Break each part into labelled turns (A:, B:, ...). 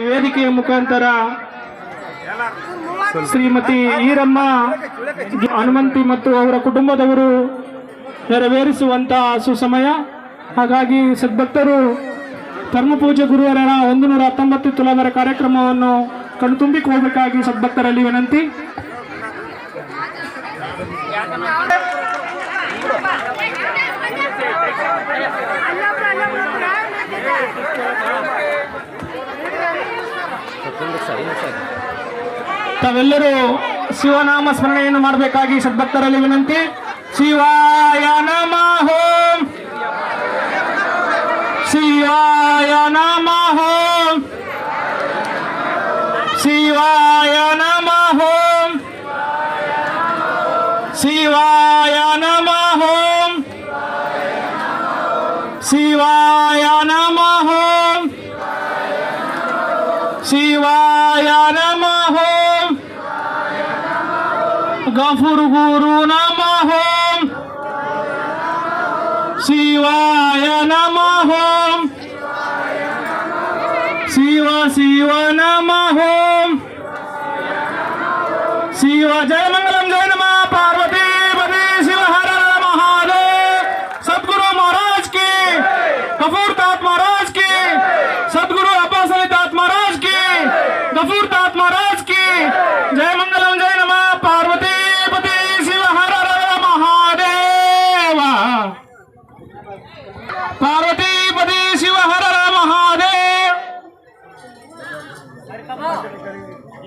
A: ವೇದಿಕೆಯ ಮುಖಾಂತರ ಶ್ರೀಮತಿ ಈರಮ್ಮ, ಹನುಮಂತಿ ಮತ್ತು ಅವರ ಕುಟುಂಬದವರು ನೆರವೇರಿಸುವಂತಹ ಸುಸಮಯ. ಹಾಗಾಗಿ ಸದ್ಭಕ್ತರು ಧರ್ಮಪೂಜೆ ಗುರುವಾರ ಒಂದು ನೂರ ಹತ್ತೊಂಬತ್ತು ತುಲಾಧಾರ ಕಾರ್ಯಕ್ರಮವನ್ನು ಕಣ್ತುಂಬಿಕೊಳ್ಳಬೇಕಾಗಿ ಸದ್ಭಕ್ತರಲ್ಲಿ ವಿನಂತಿ. ತಾವೆಲ್ಲರೂ ಶಿವನಾಮ ಸ್ಮರಣೆಯನ್ನು ಮಾಡಬೇಕಾಗಿ ಸದ್ಭಕ್ತರಲ್ಲಿ ವಿನಂತಿ ಶಿವಾಯ ನಮಃ. ಶಿವಾಯ ನಮಃ. ಶಿವಾಯ ನಮಃ. ಶಿವಾಯ ನಮಃ. ಶಿವಾಯ ನಮಃ Siwaya namahum Gafur guru namahum Siwaya namahum Siwa siwa namahum Siwa jaya mangalam jaya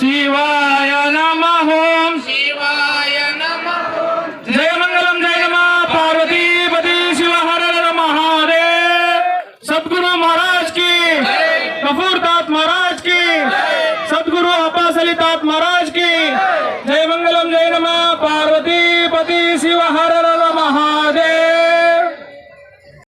A: शिवाय नम ओम। शिवाय नम
B: जय मंगलम जय नम। पार्वती पति शिव हर नम सदगुरु महाराज की कपूर तात महाराज की सदगुरु अब्बास अली महाराज की। जय मंगलम जय नम। पार्वती पति शिव हर